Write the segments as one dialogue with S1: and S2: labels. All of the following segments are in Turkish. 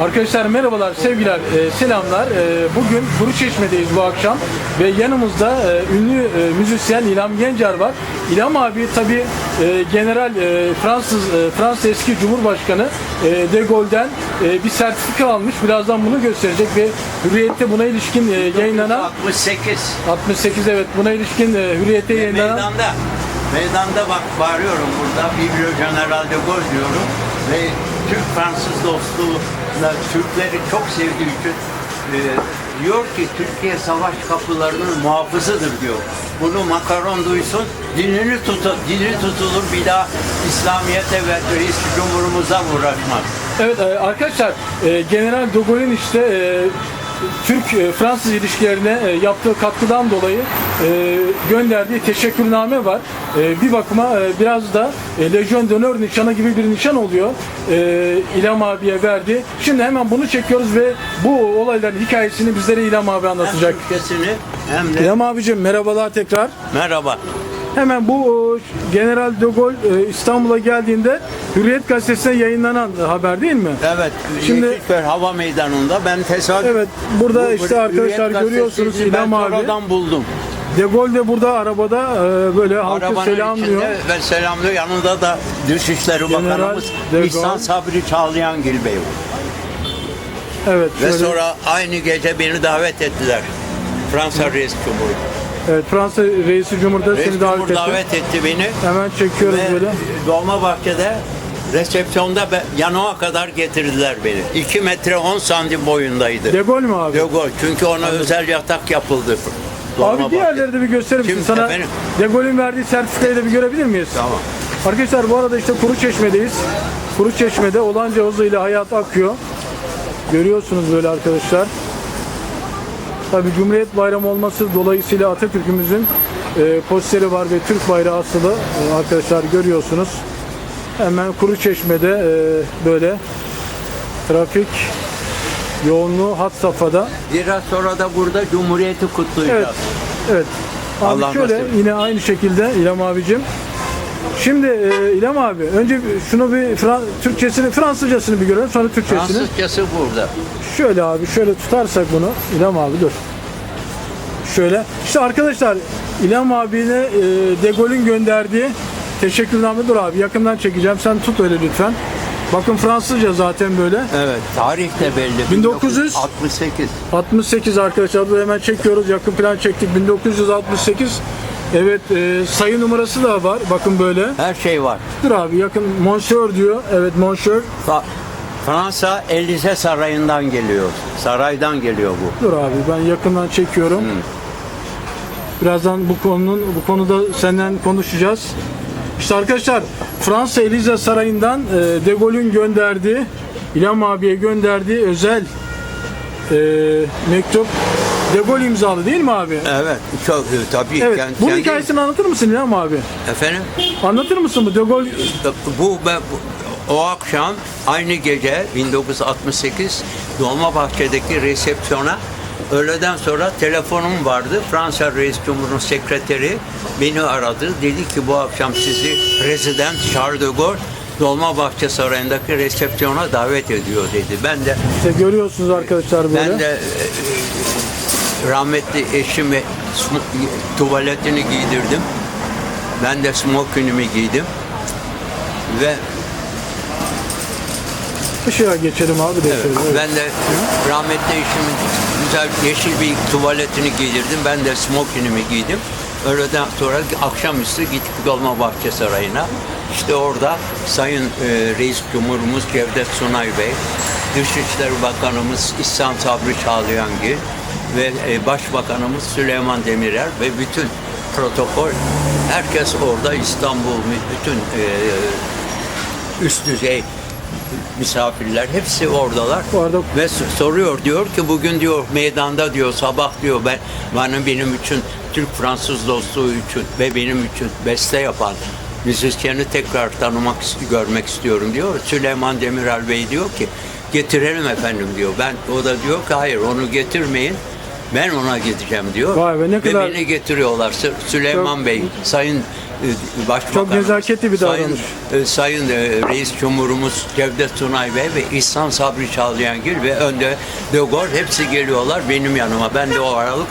S1: Arkadaşlar merhabalar, sevgiler, e, selamlar. E, bugün Kuruçeşme'deyiz bu akşam ve yanımızda e, ünlü e, müzisyen İlham Gencer var. İlham abi tabi General e, Fransız e, Fransız eski Cumhurbaşkanı e, De Gaulle'den e, bir sertifika almış. Birazdan bunu gösterecek ve Hürriyet'te buna ilişkin e, yayınlanan
S2: 68
S1: 68 evet buna ilişkin e, Hürriyet'te yayınlanan
S2: meydanda. Meydanda bak bağırıyorum burada. Biblo General de Gaulle diyorum. Ve Türk-Fransız dostluğuyla Türkleri çok sevdiği için e, diyor ki Türkiye savaş kapılarının muhafızıdır diyor. Bunu Makaron duysun, dilini tutu, dili tutulur bir daha İslamiyet'e ve reis cumhurumuza uğraşmaz.
S1: Evet e, arkadaşlar e, General de Gaulle'in işte e, Türk-Fransız ilişkilerine yaptığı katkıdan dolayı e, gönderdiği teşekkürname var. E, bir bakıma e, biraz da e, Legion d'Honneur nişanı gibi bir nişan oluyor. E, İlham abiye verdi. Şimdi hemen bunu çekiyoruz ve bu olayların hikayesini bizlere İlham abi
S2: Hem
S1: anlatacak.
S2: Türkçesini hem de
S1: İlham abicim merhabalar tekrar.
S2: merhaba.
S1: Hemen bu General de Gaulle e, İstanbul'a geldiğinde Hürriyet gazetesine yayınlanan haber değil mi?
S2: Evet,
S1: Şimdi-
S2: Yeşilköy Hava Meydanı'nda ben tesadüf
S1: Evet, burada
S2: Bu
S1: işte arkadaşlar görüyorsunuz İlham
S2: ben
S1: abi.
S2: sonradan buldum.
S1: De Gaulle de burada arabada e, böyle halkı
S2: Arabanın
S1: selamlıyor.
S2: içinde ve selamlıyor. Yanında da Dışişleri
S1: General
S2: Bakanımız
S1: de
S2: İhsan
S1: Gaulle.
S2: Sabri Çağlayangil Bey.
S1: Evet,
S2: Ve
S1: şöyle,
S2: sonra aynı gece beni davet ettiler. Fransa Reis Cumhuru.
S1: evet, Fransa Reisi Cumhur'da
S2: Reis
S1: seni davet
S2: Cumhur
S1: etti.
S2: davet etti beni.
S1: Hemen çekiyoruz
S2: Ve
S1: böyle.
S2: Dolmabahçe'de resepsiyonda be- yanıma kadar getirdiler beni. 2 metre 10 santim boyundaydı.
S1: De Gaulle mi abi?
S2: De Gaulle. Çünkü ona özel yatak yapıldı.
S1: Abi
S2: Dolmabahçe.
S1: diğerleri de bir gösterir misin? Sana
S2: efendim?
S1: De Gaulle'in verdiği sertifikayı da bir görebilir miyiz?
S2: Tamam.
S1: Arkadaşlar bu arada işte Kuruçeşme'deyiz. Kuruçeşme'de olanca hızıyla hayat akıyor. Görüyorsunuz böyle arkadaşlar. Tabii Cumhuriyet Bayramı olması dolayısıyla Atatürk'ümüzün e, posteri var ve Türk bayrağı asılı E, arkadaşlar görüyorsunuz. Hemen Kuruçeşme'de e, böyle trafik yoğunluğu hat safhada.
S2: Biraz sonra da burada Cumhuriyeti kutlayacağız.
S1: Evet. Evet. Abi
S2: Allah
S1: şöyle
S2: nasip.
S1: yine aynı şekilde İlham abicim. Şimdi e, İlham abi önce şunu bir Fran- Türkçesini Fransızcasını bir görelim sonra Türkçesini.
S2: Fransızcası burada.
S1: Şöyle abi şöyle tutarsak bunu İlham abi dur. Şöyle. İşte arkadaşlar İlham abine e, De Gaulle'ün gönderdiği teşekkürname dur abi yakından çekeceğim. Sen tut öyle lütfen. Bakın Fransızca zaten böyle.
S2: Evet. Tarih de belli.
S1: 1900
S2: 68.
S1: 68 arkadaşlar burada hemen çekiyoruz. Yakın plan çektik. 1968. Evet e, sayı numarası da var. Bakın böyle.
S2: Her şey var.
S1: Dur abi yakın Monsieur diyor. Evet Monsieur.
S2: Fa- Fransa Elize Sarayı'ndan geliyor. Saraydan geliyor bu.
S1: Dur abi ben yakından çekiyorum. Birazdan bu konunun bu konuda senden konuşacağız. İşte arkadaşlar Fransa Elize Sarayı'ndan e, De Gaulle'ün gönderdiği İlham abiye gönderdiği özel e, mektup De Gaulle imzalı değil mi abi?
S2: Evet. Çok tabii.
S1: Evet.
S2: kend-
S1: Bunun
S2: kendi-
S1: hikayesini anlatır mısın İlham abi?
S2: Efendim?
S1: Anlatır mısın bu De Gaulle
S2: Bu, ben- bu- o akşam aynı gece 1968 Dolmabahçe'deki resepsiyona öğleden sonra telefonum vardı. Fransa Reis Cumhur'un sekreteri beni aradı. Dedi ki bu akşam sizi Prezident Charles de Gaulle Dolmabahçe Sarayı'ndaki resepsiyona davet ediyor dedi. Ben de
S1: İşte görüyorsunuz arkadaşlar böyle.
S2: ben de e, rahmetli eşime sm- tuvaletini giydirdim. Ben de smokinimi giydim. Ve
S1: Işığa geçelim abi de
S2: evet,
S1: şöyle. Evet.
S2: ben de rahmetli eşimin güzel yeşil bir tuvaletini giydirdim. Ben de smokinimi giydim. Öğleden sonra akşamüstü gittik Dolmabahçe Sarayı'na. İşte orada Sayın e, Reis Cumhurumuz Cevdet Sunay Bey, Dışişleri Bakanımız İhsan Sabri Çağlayangil ve e, Başbakanımız Süleyman Demirel ve bütün protokol herkes orada İstanbul bütün e, üst düzey misafirler hepsi oradalar.
S1: Bu arada-
S2: Ve soruyor diyor ki bugün diyor meydanda diyor sabah diyor ben bana benim için Türk Fransız dostluğu için ve benim için beste yapan müzisyeni tekrar tanımak görmek istiyorum diyor. Süleyman Demirel Bey diyor ki getirelim efendim diyor. Ben o da diyor ki hayır onu getirmeyin. Ben ona gideceğim diyor.
S1: Vay be, ne
S2: Ve
S1: kadar-
S2: beni getiriyorlar. Sü- Süleyman
S1: Çok-
S2: Bey, Sayın Başbakanımız,
S1: Çok nezaketli bir
S2: Sayın,
S1: davranış.
S2: e, Sayın e, Reis Cumhurumuz Cevdet Sunay Bey ve İhsan Sabri Çağlayangil ve önde De Gaulle hepsi geliyorlar benim yanıma. Ben de o aralık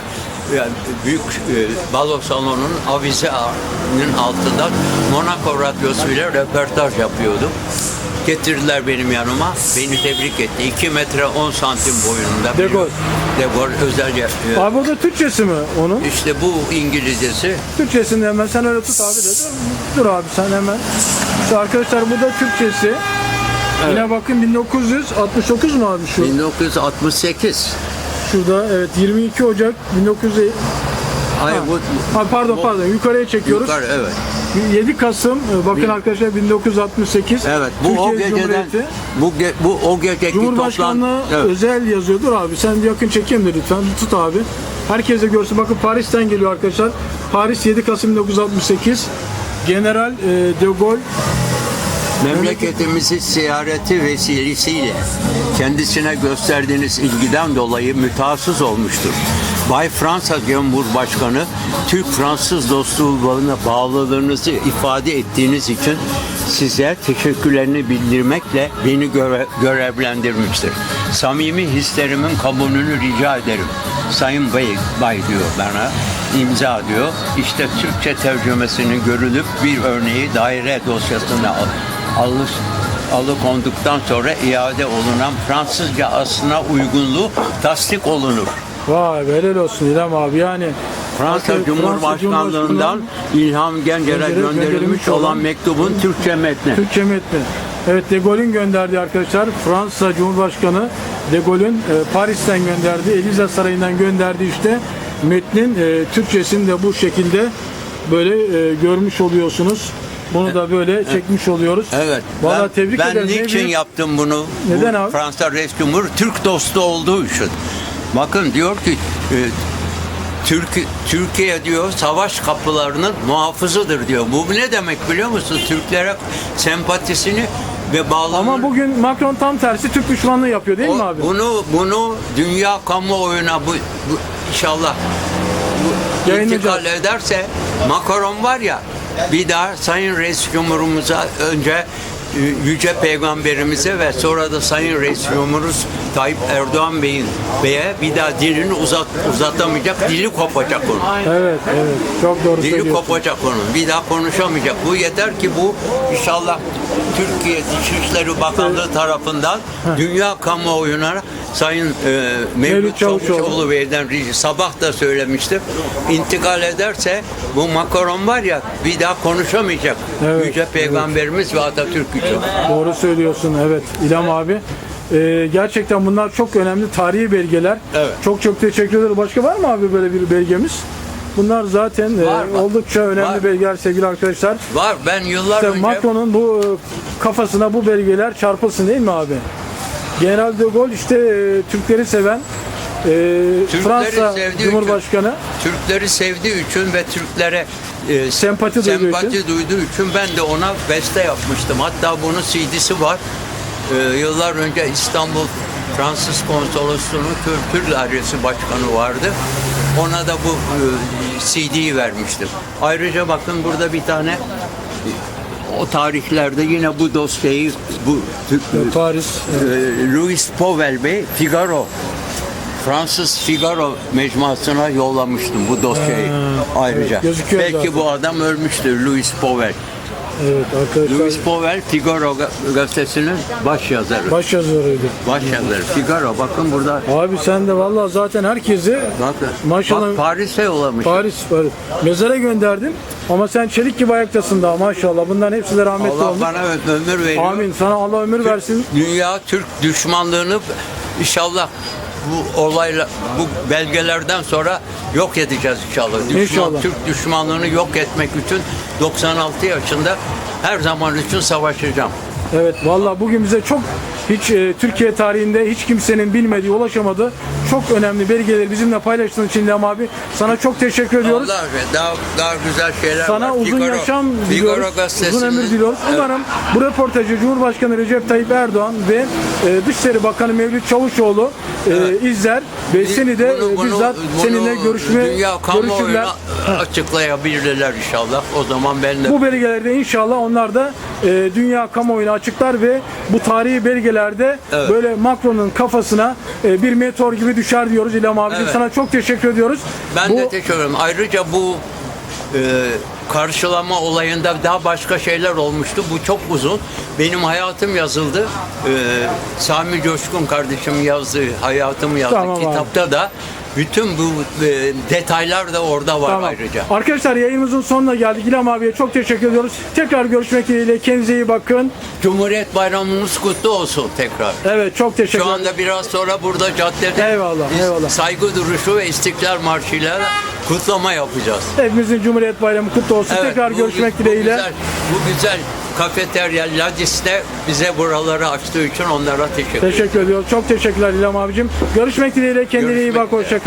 S2: yani büyük e, balo salonunun avizenin altından Monaco radyosuyla röportaj yapıyordum. Getirdiler benim yanıma. Beni tebrik etti. 2 metre 10 santim boyunda.
S1: De Gaulle.
S2: De Gaulle özel e,
S1: Abi burada Türkçesi mi onun?
S2: işte bu İngilizcesi.
S1: Türkçesini hemen sen öyle tut abi de. Dur, dur abi sen hemen. İşte arkadaşlar bu da Türkçesi. Yine bakın 1969 mu abi şu?
S2: 1968.
S1: Şurada evet 22 Ocak 1900
S2: Hayır bu
S1: Ha, pardon pardon yukarıya çekiyoruz.
S2: Yukarı, evet.
S1: 7 Kasım e, bakın
S2: Bin-
S1: arkadaşlar 1968
S2: Evet. Bu
S1: Türkiye
S2: o geceden
S1: Cumhuriyeti
S2: bu ge- bu o geceki
S1: Cumhurbaşkanlığı
S2: toplan- Evet.
S1: özel yazıyordur abi. Sen yakın çekeyim de lütfen. Tut abi. Herkes de görsün. Bakın Paris'ten geliyor arkadaşlar. Paris 7 Kasım 1968. General e, de Gaulle
S2: Memleketimizi ziyareti vesilesiyle kendisine gösterdiğiniz ilgiden dolayı mütehassıs olmuştur. Bay Fransa Cumhurbaşkanı, Türk-Fransız dostluğuna bağlılığınızı ifade ettiğiniz için size teşekkürlerini bildirmekle beni göre- görevlendirmiştir. Samimi hislerimin kabulünü rica ederim. Sayın Bey, Bay diyor bana, imza diyor. İşte Türkçe tercümesinin görülüp bir örneği daire dosyasına al alış, alıkonduktan sonra iade olunan Fransızca aslına uygunluğu tasdik olunur.
S1: Vay be, helal olsun İlham abi. Yani
S2: Fransa
S1: Fransa
S2: Cumhurbaşkanlığından İlham Gencer'e
S1: Gencer'e
S2: gönderilmiş
S1: gönderilmiş
S2: olan
S1: olan
S2: mektubun Türkçe metni.
S1: Türkçe metni. Evet De Gaulle'ün gönderdiği arkadaşlar Fransa Cumhurbaşkanı De Gaulle'ün e, Paris'ten gönderdiği, Elize Sarayı'ndan gönderdiği işte metnin e, Türkçesini de bu şekilde böyle e, görmüş oluyorsunuz. Bunu da böyle çekmiş oluyoruz.
S2: Evet.
S1: Vallahi
S2: ben,
S1: tebrik
S2: ben
S1: ederim. Ne
S2: niçin
S1: büyük-
S2: yaptım bunu?
S1: Neden
S2: Bu
S1: abi?
S2: Fransa Reis Cumhur Türk dostu olduğu için. Bakın diyor ki e, Türk, Türkiye diyor savaş kapılarının muhafızıdır diyor. Bu ne demek biliyor musun? Türklere sempatisini ve bağlılığını
S1: Ama bugün Macron tam tersi Türk düşmanlığı yapıyor değil mi
S2: O-
S1: abi?
S2: Bunu bunu dünya kamuoyuna bu, bu inşallah bu intikal ederse Macron var ya bir daha Sayın Reis Cumhurumuza önce Yüce Peygamberimize ve sonra da Sayın Reis Cumhurumuz Tayyip Erdoğan Bey'in Bey'e bir daha dilini uzat, uzatamayacak, dili kopacak onun.
S1: Evet, evet. Çok doğru
S2: Dili
S1: söylüyorsun.
S2: kopacak onun. Bir daha konuşamayacak. Bu yeter ki bu inşallah Türkiye Dışişleri Bakanlığı tarafından dünya kamuoyuna Sayın e, Mevlüt
S1: Mevlüt Çavuşoğlu.
S2: Çavuşoğlu Bey'den rica- sabah da söylemiştim. İntikal ederse bu Macron var ya bir daha konuşamayacak.
S1: Evet,
S2: Yüce Peygamberimiz ve Atatürk.
S1: Doğru söylüyorsun evet İlham abi. Ee, gerçekten bunlar çok önemli tarihi belgeler.
S2: Evet.
S1: Çok çok teşekkür ederim. Başka var mı abi böyle bir belgemiz? Bunlar zaten e,
S2: Var, var.
S1: oldukça önemli
S2: Var.
S1: belgeler sevgili arkadaşlar.
S2: Var ben yıllar
S1: İşte
S2: önce
S1: Macron'un bu e, kafasına bu belgeler çarpılsın değil mi abi? General de Gaulle işte e, Türkleri seven e, Fransa
S2: sevdiği
S1: Cumhurbaşkanı.
S2: Türkleri sevdiği için ve Türklere e,
S1: Sempati duyduğu
S2: sempati
S1: için.
S2: duyduğu için ben de ona beste yapmıştım. Hatta bunun CD'si var. E, yıllar önce İstanbul Fransız Konsolosluğu'nun Kültür Dairesi Başkanı vardı. Ona da bu e, CD'yi vermiştim. Ayrıca bakın burada bir tane e, o tarihlerde yine bu dosyayı bu
S1: E, Paris.
S2: ee, Louis Powell Bey Figaro Fransız Figaro mecmuasına yollamıştım bu dosyayı ayrıca.
S1: evet, gözüküyor
S2: Belki
S1: zaten.
S2: bu adam ölmüştür Louis Powell.
S1: Evet arkadaşlar.
S2: Louis Powell Figaro ga- gazetesinin baş yazarı.
S1: Baş yazarıydı.
S2: Baş yazarı. Figaro bakın burada.
S1: Abi sen de vallahi zaten herkesi
S2: Bakın.
S1: Maşallah.
S2: Bak Paris'e yollamış.
S1: Paris, Paris. Mezara gönderdin ama sen çelik gibi ayaktasın daha maşallah. Bunların hepsi de rahmetli
S2: Allah
S1: olmuş.
S2: bana ö- ömür veriyor.
S1: Amin. Sana Allah ömür versin.
S2: Dünya Türk düşmanlığını inşallah bu olayla bu belgelerden sonra yok edeceğiz inşallah. Düşman,
S1: İnşallah.
S2: Türk düşmanlığını yok etmek için 96 yaşında her zaman için savaşacağım.
S1: Evet vallahi bugün bize çok hiç e, Türkiye tarihinde hiç kimsenin bilmediği, ulaşamadığı çok önemli belgeleri bizimle paylaştığın için İlham abi sana çok teşekkür ediyoruz.
S2: Allah be, daha, daha güzel şeyler
S1: Sana
S2: var.
S1: uzun
S2: Figaro-
S1: yaşam
S2: Figaro
S1: diliyoruz. Uzun
S2: gazetesinin-
S1: ömür diliyoruz.
S2: Evet.
S1: Umarım bu röportajı Cumhurbaşkanı Recep Tayyip Erdoğan ve e, Dışişleri Bakanı Mevlüt Çavuşoğlu e, izler ve seni de
S2: Bunu-
S1: e,
S2: bunu-
S1: bizzat
S2: bunu
S1: seninle görüşme
S2: dünya
S1: görüşürler.
S2: açıklayabilirler inşallah. O zaman ben de
S1: Bu belgelerde inşallah onlar da e, dünya kamuoyuna açıklar ve bu tarihi belgelerde
S2: Evet.
S1: böyle Macron'un kafasına e, bir meteor gibi düşer diyoruz İlham abicim.
S2: Evet.
S1: Sana çok teşekkür ediyoruz.
S2: Ben
S1: bu,
S2: de teşekkür ederim. Ayrıca bu e, karşılama olayında daha başka şeyler olmuştu. Bu çok uzun. Benim hayatım yazıldı. E, Sami Coşkun kardeşim yazdığı, hayatım yazdığı
S1: Tamam abi.
S2: kitapta da bütün bu e, detaylar da orada var
S1: Tamam.
S2: ayrıca.
S1: Arkadaşlar yayınımızın sonuna geldik. İlham abiye çok teşekkür ediyoruz. Tekrar görüşmek dileğiyle. Kendinize iyi bakın.
S2: Cumhuriyet Bayramımız kutlu olsun tekrar.
S1: Evet çok teşekkür
S2: Şu anda biraz sonra burada caddede
S1: Eyvallah,
S2: biz
S1: eyvallah.
S2: saygı duruşu ve istiklal marşıyla kutlama yapacağız.
S1: Hepimizin Cumhuriyet Bayramı kutlu olsun. Tekrar
S2: bu-
S1: görüşmek
S2: bu
S1: dileğiyle.
S2: Güzel, bu güzel kafeterya Ladis'te bize buraları açtığı için onlara teşekkür ederim.
S1: Teşekkür ediyoruz. Çok teşekkürler İlham abicim. Görüşmek dileğiyle. Kendine iyi
S2: Görüşmek
S1: bak. Hoşça kal.